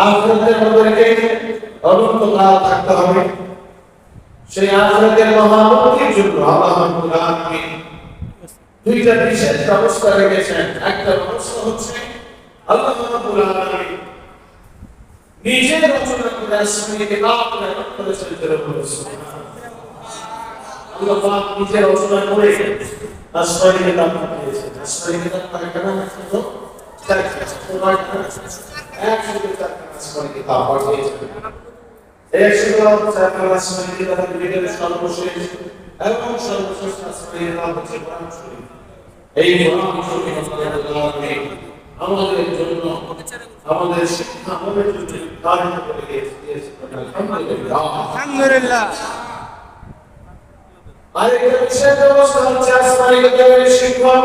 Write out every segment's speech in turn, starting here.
আখরাতে আমাদেরকে অনন্তকাল থাকতে হবে। সেই আখরাতের মহামুক্তির জন্য আল্লাহ রাব্বুল আলামিন দুইটা বিশেষ ব্যবস্থা রেখেছেন। একটা ব্যবস্থা হচ্ছে আল্লাহ রাব্বুল আলামিন রচনা করে আসমানি কিতাব করেছেন যারা বলেছেন আল্লাহ পাক নিজে রচনা করে আসমানি কিতাব পাঠিয়েছেন আসমানি কিতাব মানে কেন? চারটা একসাথে চারটা আসমানি কিতাব পাঠিয়েছেন একসাথে চারটা আসমানি কিতাব বিজ্ঞানের সর্বশেষ এবং সর্বশেষ আসমানি কিতাব হচ্ছে কোরআন শরীফ এই কোরআন শরীফ আল্লাহ আমাদের জন্য আমাদের শিক্ষা আমাদের জন্য কার্য করে দিয়েছে আলহামদুলিল্লাহ। আলহামদুলিল্লাহ। আরেকটা বিশেষ ব্যবস্থা হচ্ছে আসমানি কিতাবের শিক্ষক।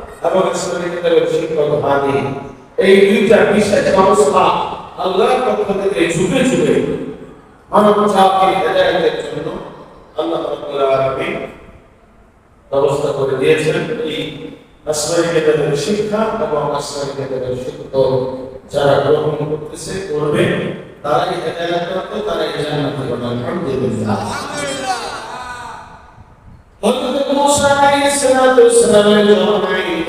এবং আসমানি শিক্ষক আদি এই দুইটা বিশেষ ব্যবস্থা আল্লাহর পক্ষ থেকে যুগে যুগে মানব জাতির হেদায়েতের জন্য আল্লাহ ব্যবস্থা করে দিয়েছেন এই কিতাবের শিক্ষা এবং কিতাবের শিক্ষক যারা গ্রহণ করতেছে করবে তারাই হেদায়েত প্রাপ্ত তারাই জান্নাতে যাবে আলহামদুলিল্লাহ। হযরত মুসা আলাইহিস ওয়াসসালামের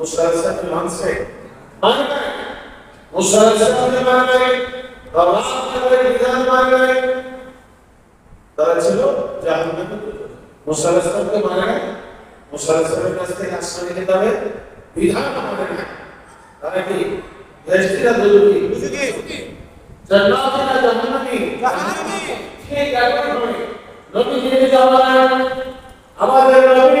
আলাইহিস সালামকে মানছে? মানে আলাইহিস সালামকে মানে নাই। তাওরাতের বিধান মানে তারা ছিল জাহান্নামে। আলাইহিস সালামকে মানে আলাইহিস সালামের কাছ থেকে আসমানি কিতাবের বিধান মানে তারা কি দেশটিরা দুর্নীতি? জান্নাতিরা জাহান্নামী? ঠিক একই নয়। নবী যিনি জামানায় আমাদের নবী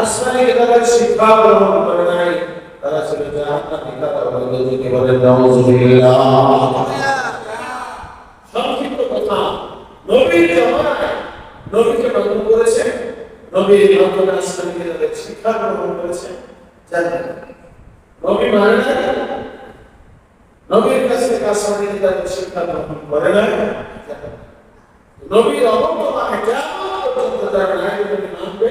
আসমানি কিতাবের শিক্ষা গ্রহণ করে নাই। তারা ছিল তারা বলেন, নাউজুবিল্লাহ সংক্ষিপ্ত কথা, নবীর নবীকে গ্রহণ করেছে। নবীর মাধ্যমে আসমানি কিতাবের শিক্ষা গ্রহণ করেছে। জানেন, নবী মানে না নবীর কাছে আসমানি কিতাবের শিক্ষা গ্রহণ করে না নবীর অবর্তমানে কেমন পর্যন্ত নাই নবী মানবে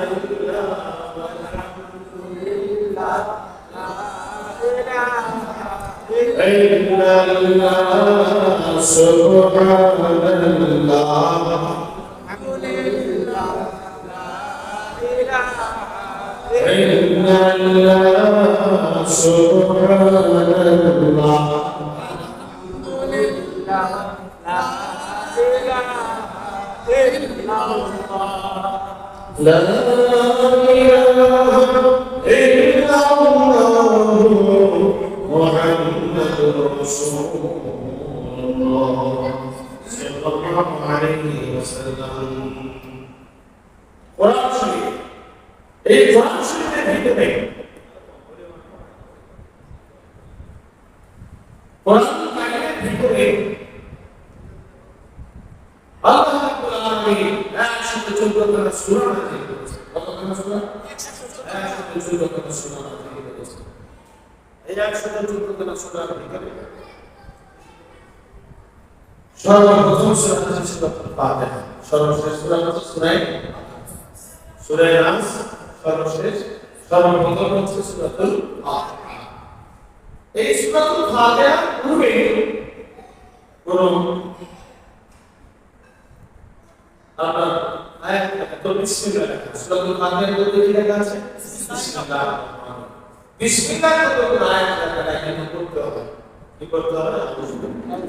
إن الله سبحان الله لا إله إلا الله رسول الله صلى الله عليه وسلم কোরআন শরীফ এই কোরআন শরীফের ভিতরে কোরআন কারিমের ভিতরে আল্লাহ রাব্বুল আলামিন 114 খানা সূরা নাযিল করেছেন কতখানা সূরা 114 খানা সূরা নাযিল করেছেন এই 114 খানা সূরার ভিতরে সর্বপ্রথম সূরা হচ্ছে সূরাতুল ফাতিহা সর্বশেষ সূরা হচ্ছে সূরা সূরা নাস সর্বশেষ, সর্বপ্রথম হচ্ছে সূরাতুল এই সূরাতুল ফাতিহা পূর্বে কোন আপনার আয়াত তো বিসমিল্লাহ সূরাতুল ফাতিহা কি লেখা আছে? বিসমিল্লাহ তো কোন আয়াত লেখা নাই কিন্তু করতে হবে কি করতে হবে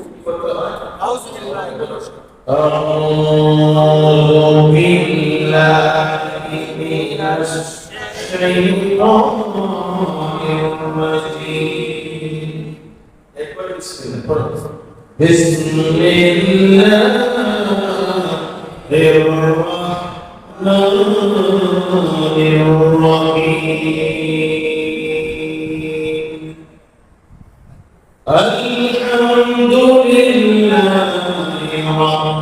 কি করতে হবে আউযুবিল্লাহি মিনাশ أعوذ بالله من الشيطان الرجيم بسم الله الرحمن الرحيم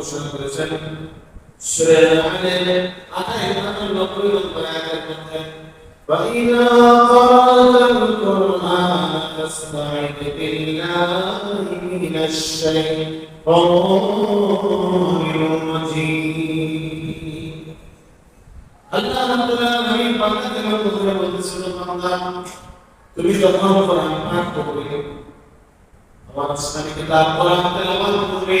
ঘোষণা করেছেন সূরা আল-আহজাব 58 90 নম্বর আয়াতের মধ্যে وَإِذَا قَرَأْتَ الْقُرْآنَ فَاسْتَعِذْ بِاللَّهِ مِنَ الشَّيْطَانِ الرَّجِيمِ আল্লাহ রাব্বুল আলামিন বান্দাদের মধ্যে বলতেছিল বান্দা তুমি যখন কোরআন পাঠ করবে আমার ইসলামী কিতাব কোরআন তেলাওয়াত করবে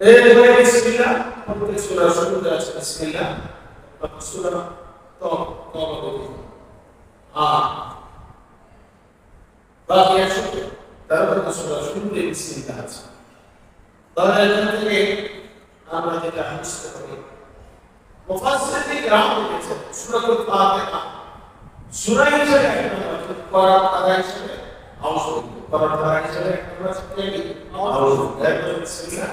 এরপরে বিসমিল্লাহ প্রত্যেক সূরা শুরুতে আছে বিসমিল্লাহ। তারপর সূরা তো তওবা করি আ, বাকি আছে তারপর সূরা শুরুতে বিসমিল্লাহ আছে। তাহলে এখান থেকে আমরা যেটা বুঝতে পারি মুফাসসিরিন গ্রাম লিখেছেন সূরাতুল ফাতিহা। সূরা হিসেবে একটা কোরআন হিসেবে একটা আছে আউযু বিসমিল্লাহ।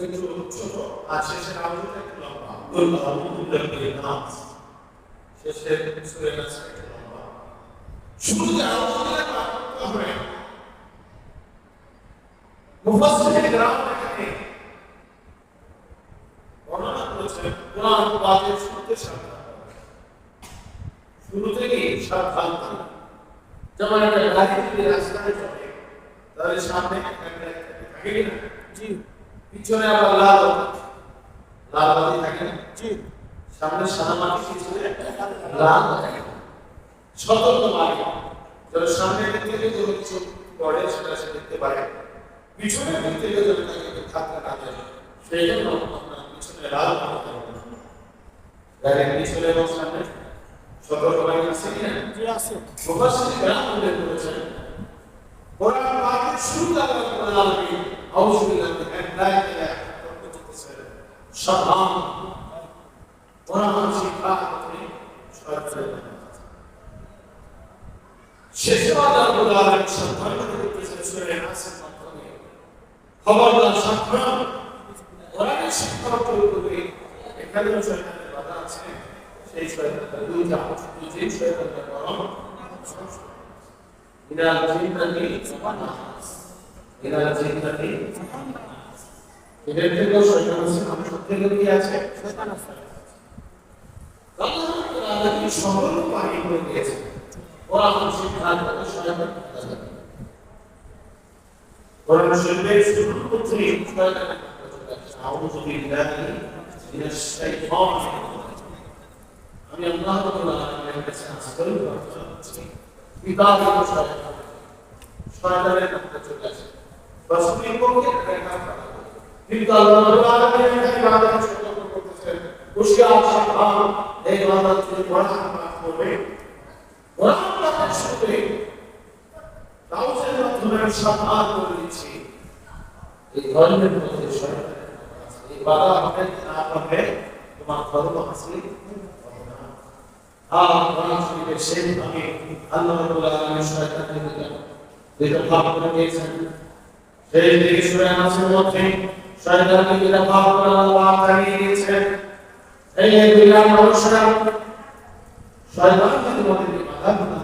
একটু ছোট আর শেষের আউযুটা একটু লম্বা কুল আউযু বিল্লাহি নাস শেষের সূরা নাস একটু লম্বা শুরুতে আউযু বিল্লাহ পাঠ হবে মুফাসসিরিন গ্রাম এখানে বর্ণনা করেছেন কোরআন পাকের শুরুতে সাবধান শুরু থেকেই সাবধান থাকা যেমন একটা গাড়ি রাস্তায় চলে তাহলে সামনে একটা থাকে না পিছনে আবার লাল লাল বাতি থাকে না? সামনে সাদা মাটি পিছনে লাল সতর্ক মাটি যেন সামনে দিক থেকে কোনো কিছু পড়ে সেটা সে দেখতে পারে। পিছনে দিক থেকে যেন তাকে ধাক্কা না দেয় সেই জন্য আপনার পিছনে লাল মাটি গাড়ির পিছনে এবং সামনে সতর্ক মাটি আছে কিনা আছে। মুফাসসির গ্রাম উল্লেখ করেছেন কোরআন পাকের শুরু দ্বারা আউযু বিল্লাহি সাবধান কোরআন শিক্ষা করে শয়তানের শেষে আল্লাহ রাব্বুল আলামিন সাবধান করে দিতেছেন সূরা নাসের মাধ্যমে খবরদার সাবধান কোরআনের শিক্ষা প্রয়োগ করবে শয়তানের বাধা আছে সেই শয়তানটা দুইটা দুই শয়তানটা বরং ইনাল জিন্নাতি ইনাল জিন্নাতি এদের থেকেও শয়তান আছে মানুষের থেকেও কি আছে। আল্লাহ রাব্বুল আলামিন সকল পানি করে দিয়েছে। কোরআন শিক্ষা করে শয়তান বাধা দেয়। কোরআন শরীফের শুরুর মধ্যে শয়তানের আউযু বিল্লাহি মিনাশ শাইতানির রাজিম। আমি আল্লাহ রাব্বুল আলামিনের কাছে আশ্রয় প্রার্থনা করছি বিদায় শয়তান শয়তানের কাছে চলে আসে। রাসূলের পক্ষে দেখা করা। কিন্তু আল্লাহ রাব্বুল আলামিন এখানে ইবাদত সতর্ক করতেছেন। হুশিয়ার সাবধান এই ইবাদত তুমি কোরআন পাঠ করবে কোরআন শুনবে তাওসের মাধ্যমে আমি সাবধান করে দিচ্ছি। এই ধর্মের মধ্যে এই হবে না হবে তোমার ধর্ম হাসিল হবে আর আল্লাহ শয়তানকে দুইটা ভাগ করে আল্লাহ জানিয়ে দিয়েছেন এই দিতে